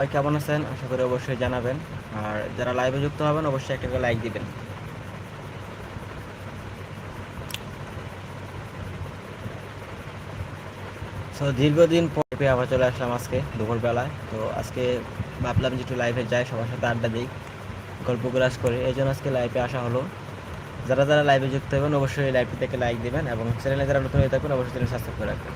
সবাই কেমন আছেন? আশা করি অবশ্যই জানাবেন। আর যারা লাইভে যুক্ত হবেন, অবশ্যই একটা লাইক দিবেন। তো দীর্ঘদিন পরে আবার চলে আসলাম আজকে দুপুরবেলায়। তো আজকে ভাবলাম যে একটু লাইভে যাই, সবার সাথে আড্ডা দিই, গল্প গুলাস করে। এই জন্য আজকে লাইভে আসা হলো। যারা যারা লাইভে যুক্ত হবেন, অবশ্যই লাইভটি থেকে লাইক দিবেন এবং চ্যানেলে যারা নতুন হয়ে থাকবেন, অবশ্যই চ্যানেল সাবস্ক্রাইব করে রাখবেন।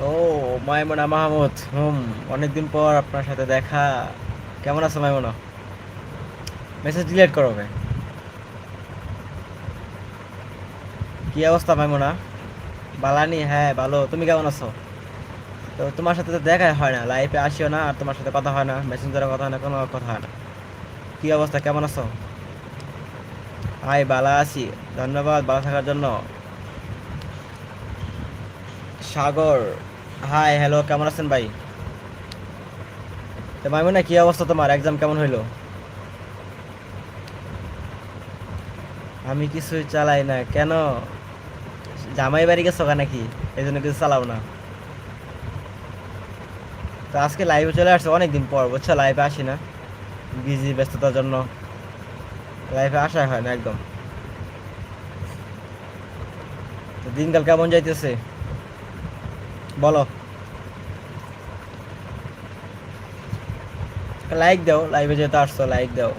ও, মাইমুনা মাহমুদ, হুম, অনেকদিন পর আপনার সাথে দেখা। কেমন আছো মাইমুনা? মেসেজ ডিলিট করো কি অবস্থা মাইমুনা? বালানি? হ্যাঁ ভালো। তুমি কেমন আছো? তো তোমার সাথে তো দেখাই হয় না লাইফে আসিও না, আর তোমার সাথে কথা হয় না মেসেঞ্জারে কথা হয় না, কোনো কথা হয় না। কি অবস্থা, কেমন আছো? হাই বালা আছি। ধন্যবাদ, ভালো থাকার জন্য। সাগর হাই হ্যালো কেমন আছেন ভাই? তো মাইমুনা, কি অবস্থা তোমার? এক্সাম কেমন হইল? আমি কিছুই চালাই না, কেন? জামাই বাড়ি গেছো নাকি? এই জন্য কিছু চালাও না। তো আজকে লাইভে চলে আসছে, অনেকদিন পর, বুঝছ? লাইভে আসি না। বিজি ব্যস্ততার জন্য। লাইভে আসা হয় না, একদম। দিনকাল কেমন যাইতেছে? বলো। লাইক দাও লাইভে যেহেতু আসছো লাইক দাও।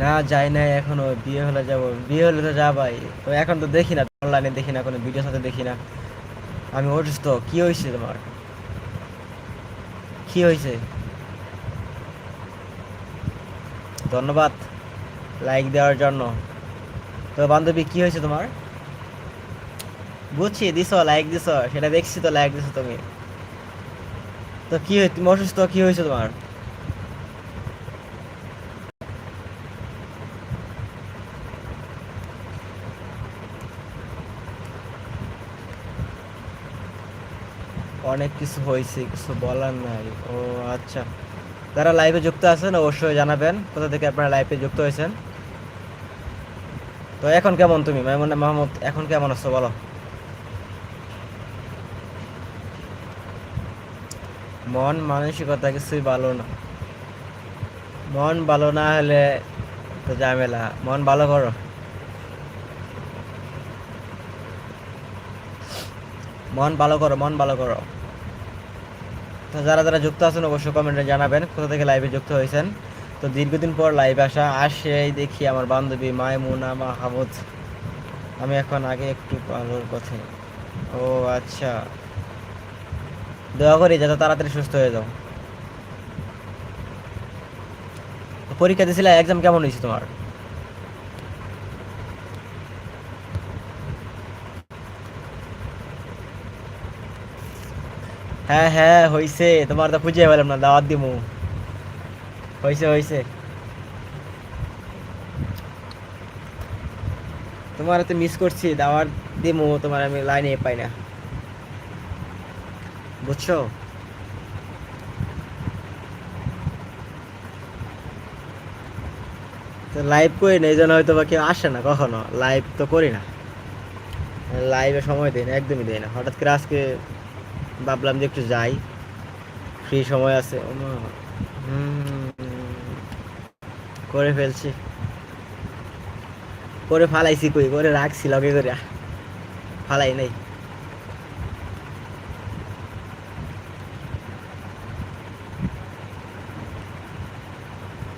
না, যাই নাই এখনও, বিয়ে হলে যাব। বিয়ে হলে তো যাবাই। তো এখন তো দেখি না অনলাইনে দেখি না, কোনো ভিডিও সাথে দেখি না। আমি অসুস্থ, কি হয়েছে তোমার? কি হয়েছে? ধন্যবাদ লাইক দেওয়ার জন্য। তো বান্ধবী, কি হয়েছে তোমার? বুঝছি, দিছ লাইক দিছ, সেটা দেখছি তো লাইক দিছো তুমি। তো কি তুমি অসুস্থ, কি হয়েছে তোমার? অনেক কিছু হয়েছে, কিছু বলার নাই। ও আচ্ছা। যারা লাইভে যুক্ত আছেন, অবশ্যই জানাবেন। কোথা থেকে আপনারা লাইভে যুক্ত হয়েছেন? তো এখন কেমন তুমি? মাইমুনা মাহমুদ এখন কেমন আছো বলো? মন মানসিকতা কিছুই ভালো না। মন ভালো না হলে তো ঝামেলা। মন ভালো করো। মন ভালো করো, মন ভালো করো। তো যারা যারা যুক্ত আছেন, অবশ্যই কমেন্টে জানাবেন। কোথা থেকে লাইভে যুক্ত হয়েছেন? তো দীর্ঘদিন পর লাইভে আসা আসেই দেখি আমার বান্ধবী মায়মুনা মাহমুদ। আমি এখন আগে একটু ভালোর কথা ও আচ্ছা। দয়া করি যাতে তাড়াতাড়ি সুস্থ হয়ে যাও। পরীক্ষা দিয়েছিলে এক্সাম কেমন হয়েছে তোমার? হ্যাঁ হ্যাঁ হইছে তোমার তো খুঁজে পেলাম না, দাওয়াত দিমু। হইছে হইছে। তোমার তো মিস করছি দাওয়াত দিমু তোমার আমি লাইনে পাই না। বুঝছ? তো লাইভ করি না এই জন্য হয়তো বা কেউ আসে না কখনো। লাইভ তো করি না। লাইভে সময় দেয় না একদমই দেয় না। হঠাৎ করে আজকে ভাবলাম যে একটু যাই। ফ্রি সময় আছে। হুম, করে ফেলছি। করে ফালাইছি কই? করে রাখছি লগে করে। ফালাই নাই।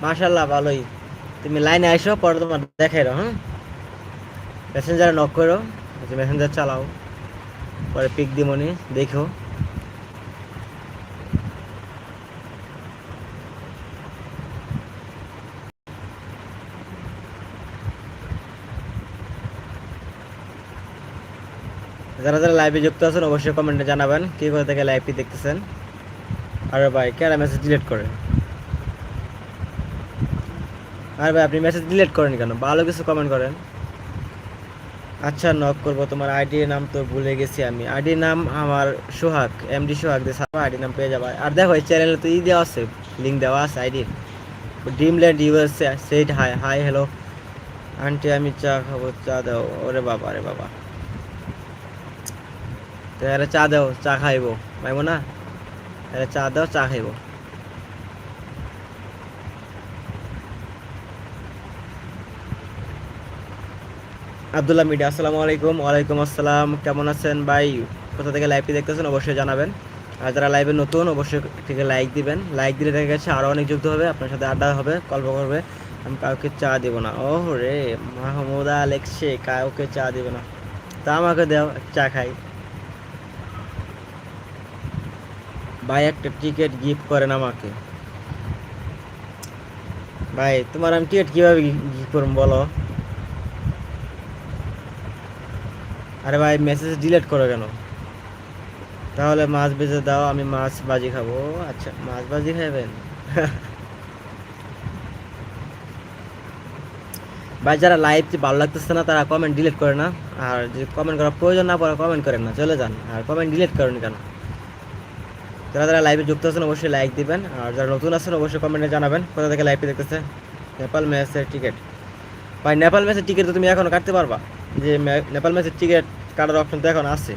মাশাল্লাহ ভালোই। তুমি লাইনে আইসো, পরে তোমার দেখাই রো হ্যাঁ? মেসেঞ্জারে নক করো মেসেঞ্জার চালাও। পরে পিক দিমনি দেখো। যারা যারা লাইভে যুক্ত আছেন, অবশ্যই কমেন্টে জানাবেন কি করে থেকে লাইভটি দেখতেছেন। আরে ভাই কেন মেসেজ ডিলিট করে? আর ভাই, আপনি মেসেজ ডিলিট করেন কেন? ভালো কিছু কমেন্ট করেন। আচ্ছা নক করব তোমার আইডি নাম তো ভুলে গেছি আমি। আইডি নাম আমার সোহাগ এমডি সোহাগ, দিয়ে আইডি নাম পেয়ে যাবে। আর দেখো, এই চ্যানেলে তো ই দেওয়া আছে লিঙ্ক দেওয়া আছে আইডির ড্রিমল্যান্ড ইউএসএ সেইট হাই হাই হ্যালো আন্টি আমি চা খাব, চা দাও। ওরে বাবা রে বাবা। তো চা দাও, চা খাইবো। পাইবো না? এরা চা দাও, চা খাইবো। আবদুল্লাহ মিডিয়া আসসালামু আলাইকুম। ওয়ালাইকুম আসসালাম। কেমন আছেন ভাই? কোথা থেকে লাইভটি দেখতেছেন অবশ্যই জানাবেন। আর যারা লাইভে নতুন, অবশ্যই থেকে লাইক দিবেন। লাইক দিলে দেখা গেছে আরও অনেক যুক্ত হবে, আপনার সাথে আড্ডা হবে গল্প করবে আমি কাউকে চা দিব না। ও রে মাহমুদা আলেকসে, কাউকে চা দিব না। তা আমাকে দাও, চা খাই। ভাই, একটা টিকিট গিফট করেন আমাকে। ভাই, তোমার আমি টিকিট কীভাবে গিফট করব বলো? আরে ভাই মেসেজ ডিলিট করো কেন? তাহলে মাছ বেজে দাও, আমি মাছ বাজি খাব। আচ্ছা মাছ বাজি খাবেন? ভাই, যারা লাইভ ভালো লাগতেছে না, তারা কমেন্ট ডিলিট করে না। আর যদি কমেন্ট করার প্রয়োজন না পড়ে কমেন্ট করেন না, চলে যান। আর কমেন্ট ডিলিট করেন কেন? যারা যারা লাইভে যুক্ত আছেন, অবশ্যই লাইক দিবেন। আর যারা নতুন আছেন, অবশ্যই কমেন্টে জানাবেন কোথা থেকে লাইভে দেখতেছে। নেপাল ম্যাচের টিকিট ভাই, নেপাল ম্যাচের টিকিট তো তুমি এখনও কাটতে পারবা। যে নেপাল ম্যাচের টিকিট কাটার অপশন তো এখন আছে।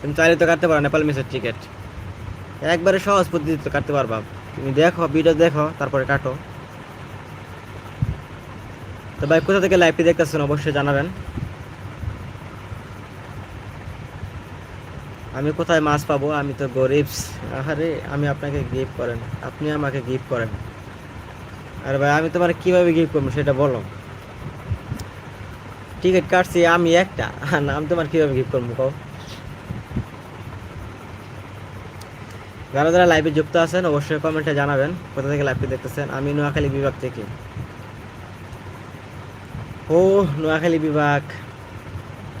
তুমি চাইলে তো কাটতে পারো নেপাল ম্যাচের টিকিট একবারে সহজ পদ্ধতিতে কাটতে পারবা। তুমি দেখো ভিডিও দেখো, তারপরে কাটো। তো ভাই, কোথা থেকে লাইভটি দেখতেছেন, অবশ্যই জানাবেন। আমি কোথায় মাছ পাবো? আমি তো গরিব। আরে আমি আপনাকে গিফট করেন। আপনি আমাকে গিফট করেন। আরে ভাই, আমি তোমার কীভাবে গিফট করব সেটা বলো। টিকিট কাটছি, আমি একটা। আমি তোমার কীভাবে গিফট করব কও? যারা যারা লাইভে যুক্ত আছেন, অবশ্যই কমেন্টে জানাবেন কোথা থেকে লাইভটি দেখতেছেন। আমি নোয়াখালী বিভাগ থেকে। ও, নোয়াখালী বিভাগ।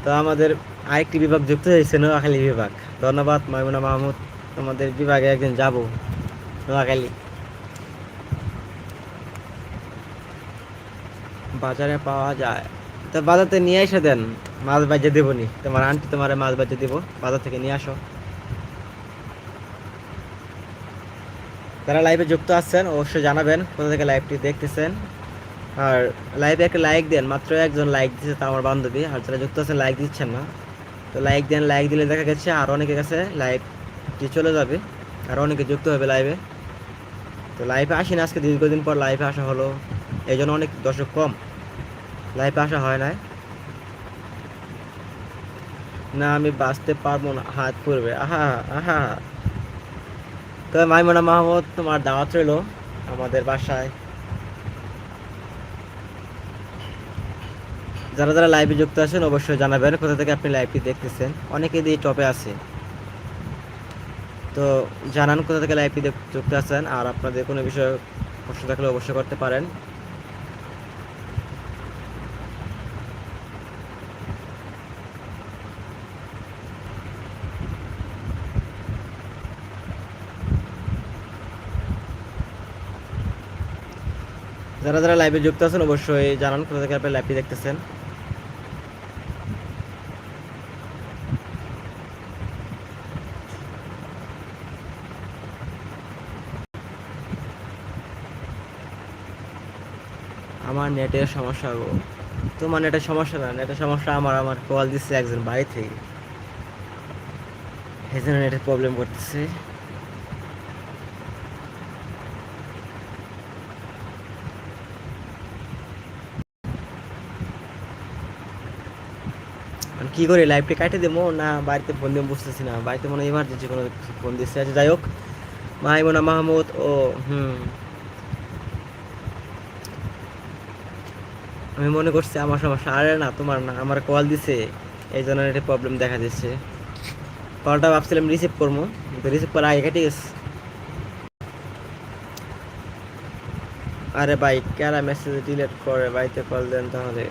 তো আমাদের আরেকটি বিভাগ যুক্ত হয়েছে নোয়াখালী বিভাগ। ধন্যবাদ মাইমুনা মাহমুদ। তোমাদের বিভাগে একদিন যাব, নোয়াখালী। বাজারে পাওয়া যায়। তো বাজারতে নিয়ে এসে দেন, মাছ বাজে দেবো নি তোমার আন্টি তোমার মাছ বাজে দেবো, বাজার থেকে নিয়ে আসো। যারা লাইভে যুক্ত আছেন, অবশ্যই জানাবেন, কোথা থেকে লাইভটি দেখতেছেন। আর লাইভে একটা লাইক দেন, মাত্র একজন লাইক দিচ্ছে তা আমার বান্ধবী। আর যারা যুক্ত আছেন লাইক দিচ্ছেন না। তো লাইক দেন লাইক দিলে দেখা গেছে আর অনেকের কাছে লাইভটি চলে যাবে, আর অনেকে যুক্ত হবে লাইভে তো লাইভে আসি না আজকে, দীর্ঘদিন পর লাইভে আসা হলো। এই জন্য অনেক দর্শক কম। লাইভে আসা হয় না না, আমি বাঁচতে পারব না। হাত পড়বে। আহা আহা। তো মাইমুনা মাহমুদ, তোমার দাওয়াত রইল আমাদের বাসায়। যারা যারা লাইভে যুক্ত আছেন অবশ্যই জানাবেন কোথা থেকে আপনি লাইভটি দেখতেছেন। অনেকে দিয়ে টপে আছে। তো জানান কোথা থেকে লাইভটি যুক্ত আছেন, আর আপনাদের কোনো বিষয়ে প্রশ্ন থাকলে অবশ্যই করতে পারেন। যারা যারা লাইভে যুক্ত আছেন অবশ্যই জানান কোথা থেকে আপনি লাইভটি দেখতেছেন। আমার নেটের সমস্যা গো। তোমার নেটের সমস্যা না, নেটের সমস্যা আমার আমার কল দিচ্ছে একজন বাড়ি থেকে। এই নেটের প্রবলেম করতেছে। কি করি লাইভটা কাটে দেবো না বাড়িতে ফোন দিয়ে বুঝতেছি না। বাড়িতে মনে হয় ইমার্জেন্সি কোনো ফোন দিচ্ছে আছে যাই হোক। মাইমুনা মাহমুদ ও, হুম। আমি মনে করছি আমার সমস্যা। আরে না, তোমার না, আমার কল দিছে, এই জন্য একটা প্রবলেম দেখা দিচ্ছে। কলটা ভাবছিলাম রিসিভ করব, কিন্তু রিসিভ করার আগে কেটে গেছে। আরে ভাই, কারা মেসেজ ডিলেট করে? বাড়িতে কল দেন তাহলে।